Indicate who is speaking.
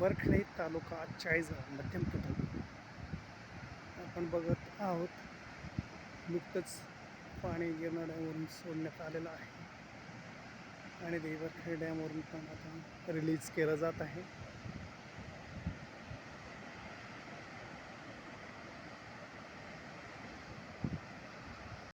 Speaker 1: वरखडे तालुका चाळीसगाव मध्यम प्रदेश आपण बघत आहोत नुकतंच पाणी गिरणा डॅमवरून सोडण्यात आलेलं आहे. आणि ते डॅमवरून पण आता रिलीज केलं जात आहे.